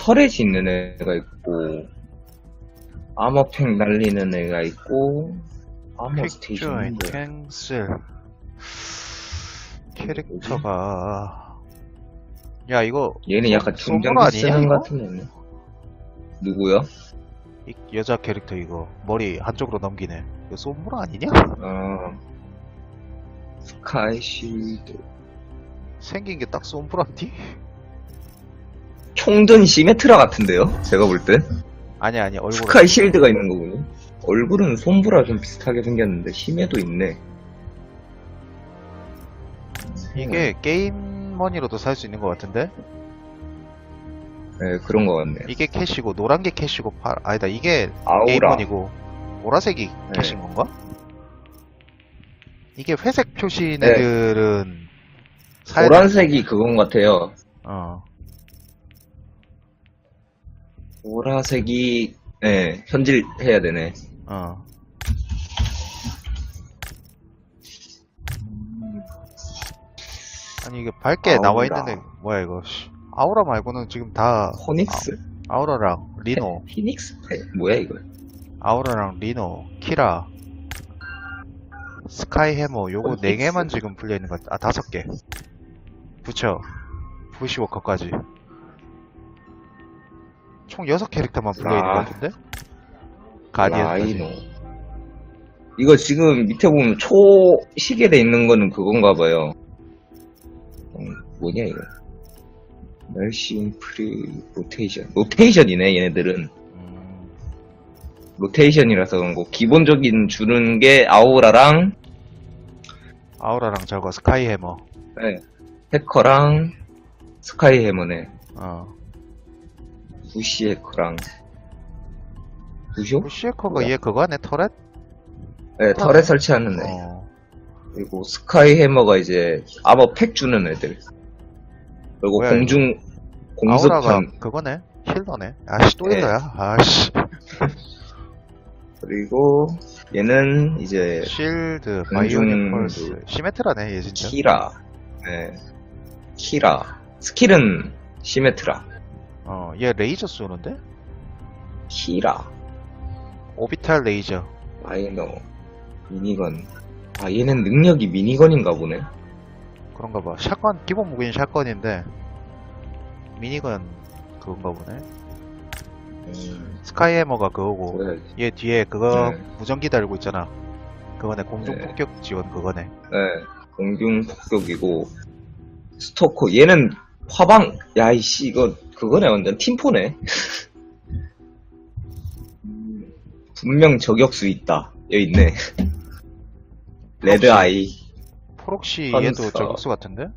터렛이 있는 애가 있고 아머팩 날리는 애가 있고 아머 스테이션 캔슬. 캐릭터가. 야 이거 얘는 약간 아니냐, 쓰는 이거? 같은 애네. 누구요? 이 여자 캐릭터 이거. 머리 한쪽으로 넘기네. 이거 솜브라 아니냐? 아 스카이 쉴드. 생긴 게 딱 솜브라인데? 총든 시메트라 같은데요? 제가 볼 때 아니 아니 얼굴 스카이 실드가 있는 거군요 얼굴은 솜브라 좀 비슷하게 생겼는데 심해도 있네 이게 게임 머니로도 살 수 있는 것 같은데 네 그런 거 같네요 이게 캐시고 노란 게 캐시고 파 아니다 이게 게임 아우라 머니고 보라색이 네. 캐신 건가? 이게 회색 표시인 네. 애들은 사야 돼. 보라색이 그건 같아요 어 보라색이 네 현질 해야 되네 어. 아니 이게 밝게 나와 아우라. 있는데 뭐야 이거 씨. 아우라 말고는 지금 다 호닉스? 아우라랑 리노 피닉스? 네, 뭐야 이거 아우라랑 리노 키라 스카이 해머 요거 네. 개만 지금 풀려 있는 것 같아 아 다섯 개 붙여 부시워커까지 총 여섯 캐릭터만 풀려 있는 것 아. 같은데? 가디언까지. 라이노 이거 지금 밑에 보면 초 시계 돼 있는 거는 그건가 봐요. 음, 뭐냐 이거. 멜신 프리 로테이션 로테이션이네 얘네들은. 음, 로테이션이라서 그런 거. 기본적인 주는 게 아우라랑 아우라랑 저거 스카이 해머. 네, 해커랑 스카이 해머네. 어 부시 해커랑 부쇼? 부시에커가? 얘 그거 하네 터렛? 네 털에 설치하는 애 어 그리고 스카이 해머가 이제 아머 팩 주는 애들. 그리고 뭐야, 공중 아우라가 공습한 그거네 힐러네 아씨 또 네. 힐러야 아씨 그리고 얘는 이제 공중- 바이오닉 펄스 시메트라네 얘 진짜 키라. 네. 키라. 스킬은 시메트라. 어 얘 레이저 쏘는데? 키라. 오비탈 레이저 마이너. 미니건. 아 얘는 능력이 미니건인가 보네. 그런가 봐 샷건 기본 무기는 샷건인데 미니건 그건가 보네 음, 스카이 해머가 그거고 뭐야. 얘 뒤에 그거 네. 무전기 달고 있잖아 그거네 공중 네. 폭격 지원 그거네 네. 공중 폭격이고 스토커. 얘는 화방. 야이씨 이거 그거네 완전 팀포네. 음, 분명 저격수 있다. 여기 있네. 레드 아이. 프록시. 얘도 저격수 같은데?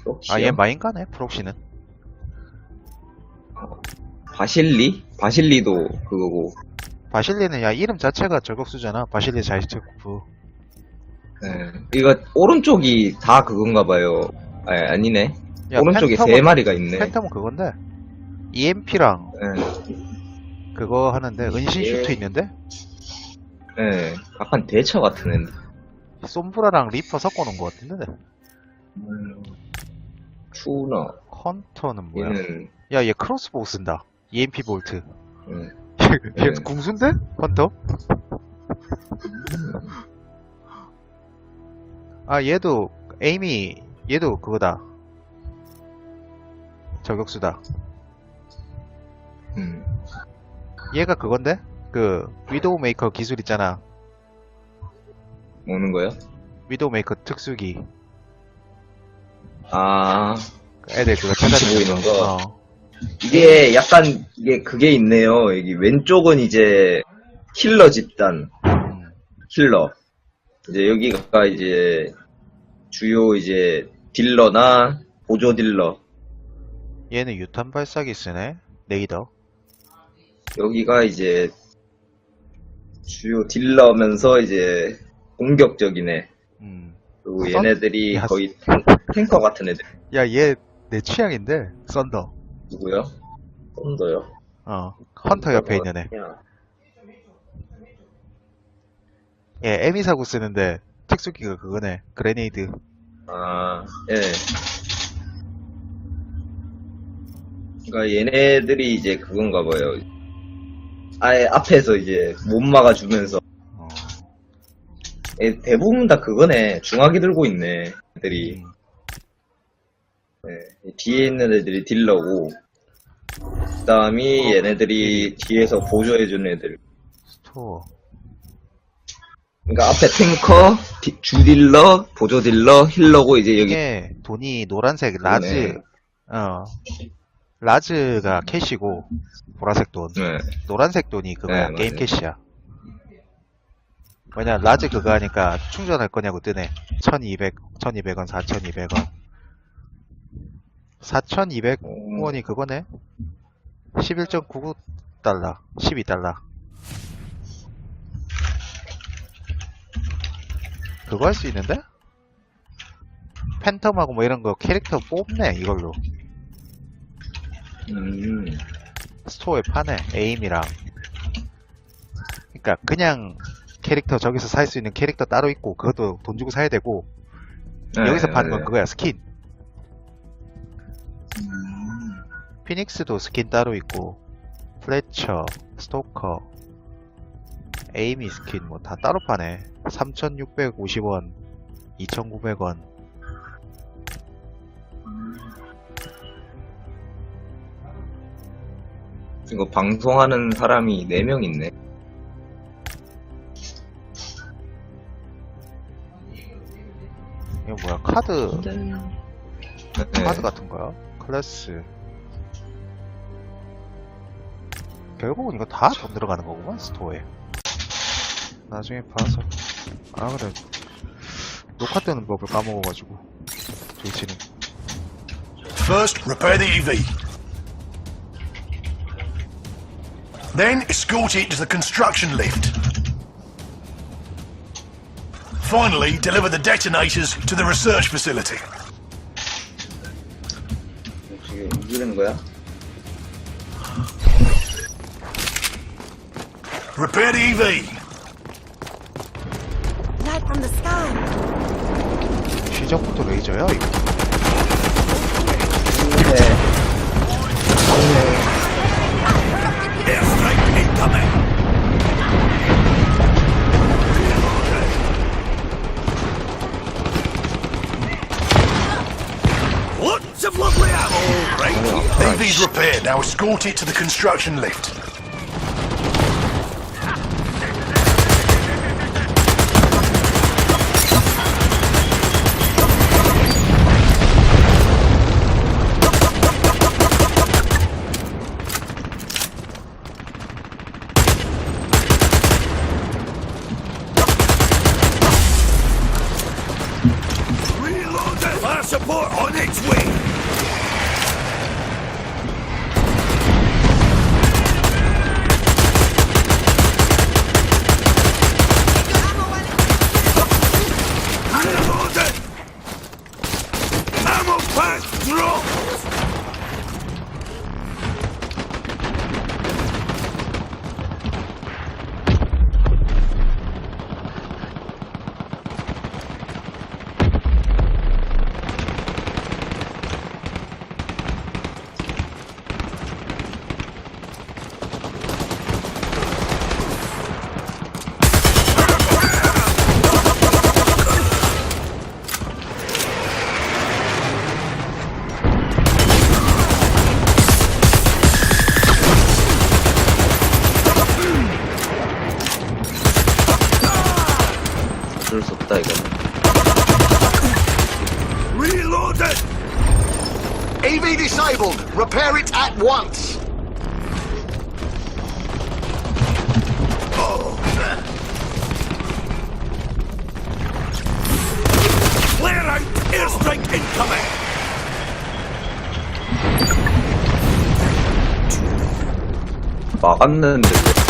프록시요? 아 얘 마인가네 프록시는 바실리? 바실리도 그거고. 바실리는 야 이름 자체가 저격수잖아 바실리 자이체쿠프 네. 이거 오른쪽이 다 그건가 봐요. 아, 아니네. 야 오른쪽에 세 마리가 있네. 팬텀은 그건데 EMP랑 네. 그거 하는데 은신 예. 슈트 있는데 네. 약간 대처 같은 애인데. 솜브라랑 리퍼 섞어놓은 것 같은데 음, 투너. 헌터는 뭐야 얘는, 야 얘 크로스보우 쓴다 EMP 볼트 음, 얘 네. 궁순데? 헌터? 아 얘도 에이미 얘도 그거다 저격수다 음. 얘가 그건데? 그 위도우 메이커 기술 있잖아 먹는 거요? 위도우 메이커 특수기 아, 그 애들 그거 찾아내는 보이는 거? 어. 이게 약간, 이게 그게 있네요. 여기 왼쪽은 이제 킬러 집단, 음. 킬러. 이제 여기가 이제 주요 이제 딜러나 보조 딜러. 얘는 유탄 발사기 쓰네 레이더 여기가 이제 주요 딜러면서 이제 공격적이네. 음. 그리고 선- 얘네들이 야, 거의 탱, 탱커 같은 애들. 야 얘 내 취향인데 썬더 누구요? 썬더요? 어 헌터 옆에 있는 애 그냥 얘 에미사구 쓰는데 특수기가 그거네 그레네이드 아, 예. 그러니까 얘네들이 이제 그건가 봐요. 아예 앞에서 이제 못 막아주면서 어, 애- 대부분 다 그거네. 중화기 들고 있네. 애들이. 음. 네, 뒤에 있는 애들이 딜러고, 그 다음이 어. 얘네들이 뒤에서 보조해주는 애들. 스토어. 그러니까 앞에 탱커, 디- 주딜러, 보조 딜러, 힐러고 이제 여기 이게 돈이 노란색 라즈, 어, 라즈가 캐시고, 보라색 돈. 네. 노란색 돈이 그거야. 네, 게임 맞아요. 캐시야. 뭐냐, 라즈 그거 하니까 충전할 거냐고 뜨네. 1200, 1200원, 4200원. 4200원이 그거네? 11.99달러. 12달러. 그거 할 수 있는데? 팬텀하고 뭐 이런 거 캐릭터 뽑네, 이걸로. 음, 스토어에 파네 에임이랑 그러니까 그냥 캐릭터 저기서 살 수 있는 캐릭터 따로 있고 그것도 돈 주고 사야 되고 네, 여기서 파는 건 네. 그거야 스킨 음. 피닉스도 스킨 따로 있고 플래처 스토커 에이미 스킨 뭐 다 따로 파네. 3650원 2900원. 이거 방송하는 사람이 4명 있네. 이거 뭐야 카드. 네. 카드 같은 거야? 클래스. 결국은 이거 다 돈 들어가는 거구만 스토어에 나중에 봐서 아 그래 녹화 뜨는 법을 까먹어가지고 조이치는 First, repair the EV. Then, escort it to the construction lift. Finally, deliver the detonators to the research facility. 지금 이기는 거야? Repair the EV. Light from the sky. 시작부터 레이저야 이거 Airstrike incoming. Lots of lovely ammo. Right. EV's repaired. Now escort it to the construction lift. No! Drop. 어쩔 수 없다, 이거. Reloaded. EV disabled. Repair it at once. Clear out. Airstrike incoming. 막았는데.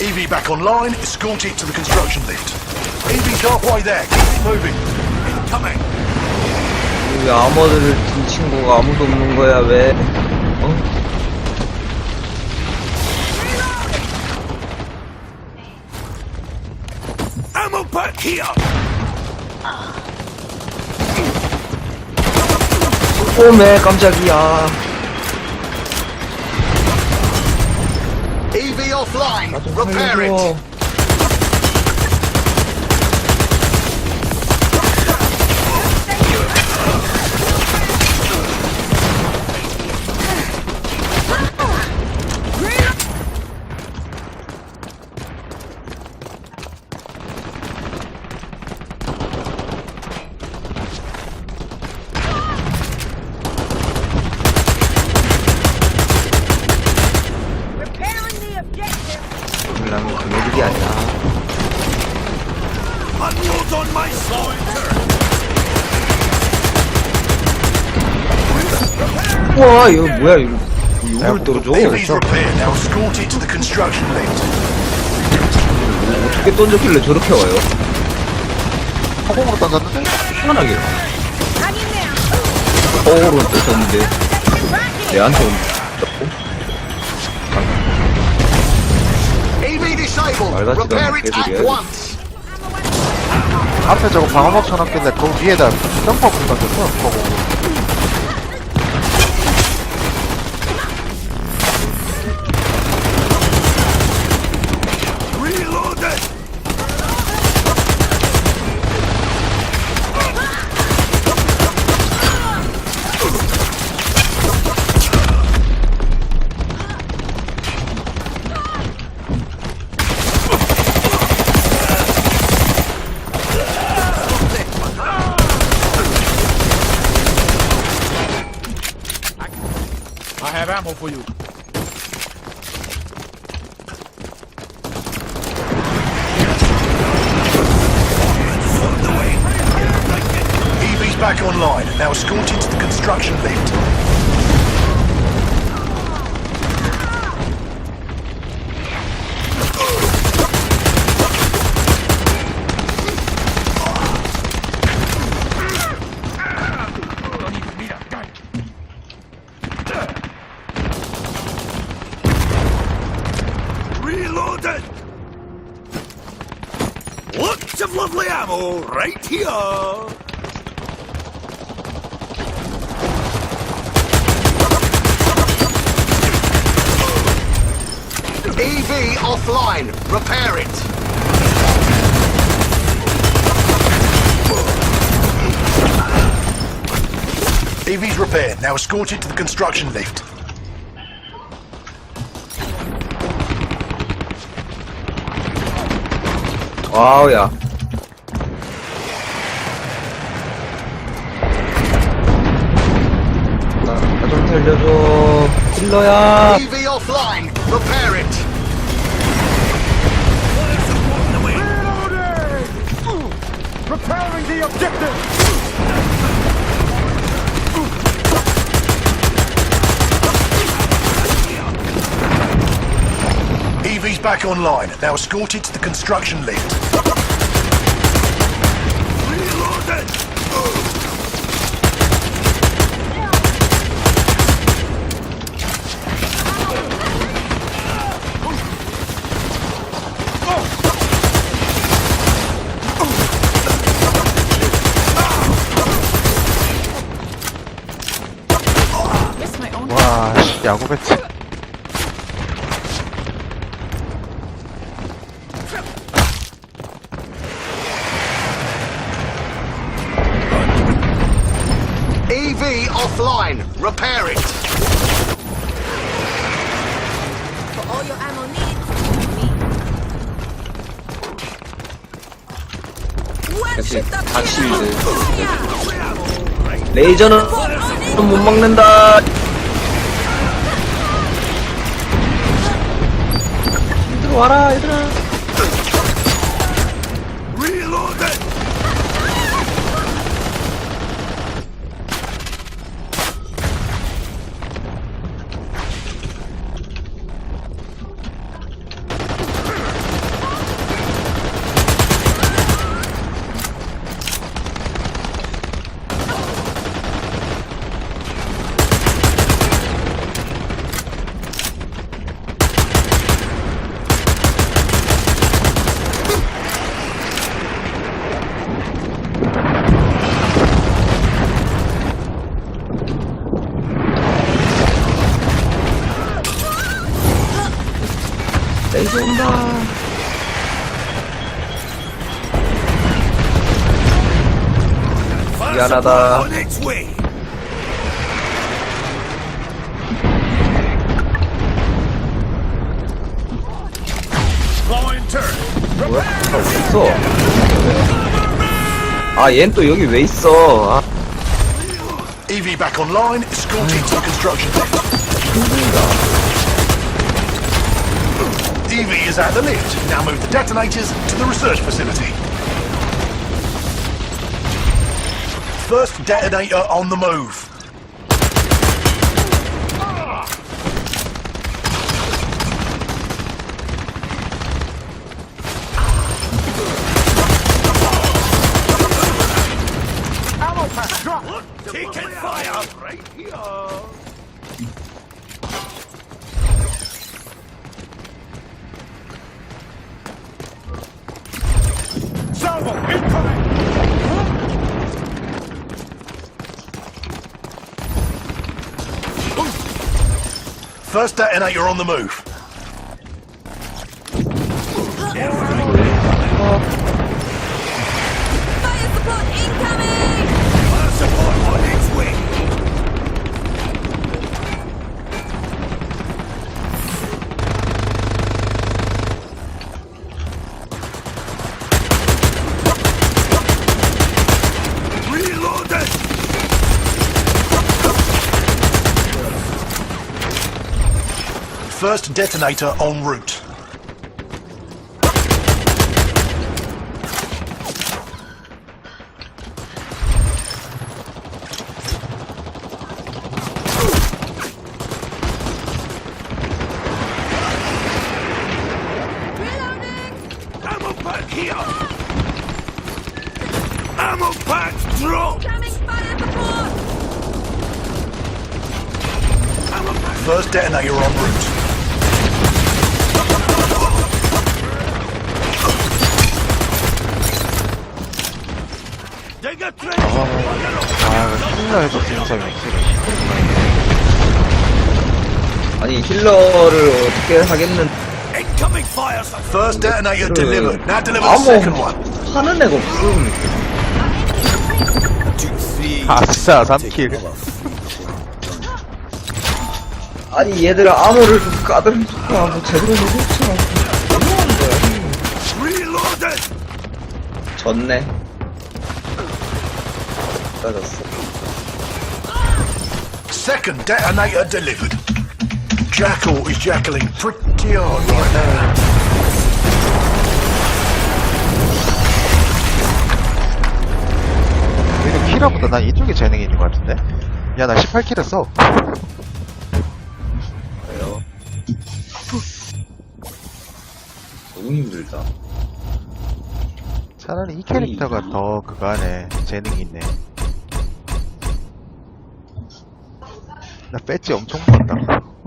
EV back online. Escort it to the construction lift. EV's halfway there. Keep it moving. Incoming. 왜 아머들을 든 친구가 아무도 없는 거야, 왜? 어? Ammo pack here. 오메, 깜짝이야. EV offline. Repair it. 와, 이거 뭐야, 이거. 이걸 떨어져? EV's repaired. Now escort it to the construction lift. 어떻게 던졌길래 저렇게 와요? 허공으로 던졌는데? 희한하게. 어으로 던졌는데. 내한테 온 EV disabled. 말같지도 Repair 않은 it at 개소리야. once. 앞에 저거 방어막 쳐놨길래 그 위에다 점퍼 불 던졌어, 허공으로. For you. EV's back online. Now escorted to the construction lift. Reloaded. Lots of lovely ammo right here. EV offline. Repair it. EV's repaired. Now escort it to the construction lift. 와우야. 나 좀 살려줘. 킬러야. EV offline. Repair it. Repairing the objective! EV's back online. Now escort it to the construction lift. 야구 배치. EV offline. Repair it. For all your ammo needs, me. Fire! 레이저는 못 막는다. 와라, 얘들아. Reloaded. 레 이저 온다. 미안하다. On its way. Flying turret. 뭐야? 아, 왜 있어? 아, 얜 또 여기 왜 있어? 아, EV back online, escorting to construction lift. EV is at the lift. Now move the detonators to the research facility. First detonator on the move. First detonator on the move. First detonator en route. 아, 힐러에서 진상이 아니, 힐러를 어떻게 하겠는, Incoming fire! First detonator delivered. Now deliver the 아무, one. 하는 애가 없음. 아싸, 3킬. 아니, 얘들아, 암호를 좀 까들면 뭐 제대로 못했잖아. Reloaded! 졌네. 따졌어. Second detonator delivered. Jackal is jackaling pretty hard right now. 오히려 킬러보다 난 이쪽에 재능이 있는 것 같은데? 야, 나 18킬 했어. 그래요. 너무 힘들다. 차라리 이 캐릭터가 더 그거 안에 재능이 있네. 나 배지 엄청 모았다.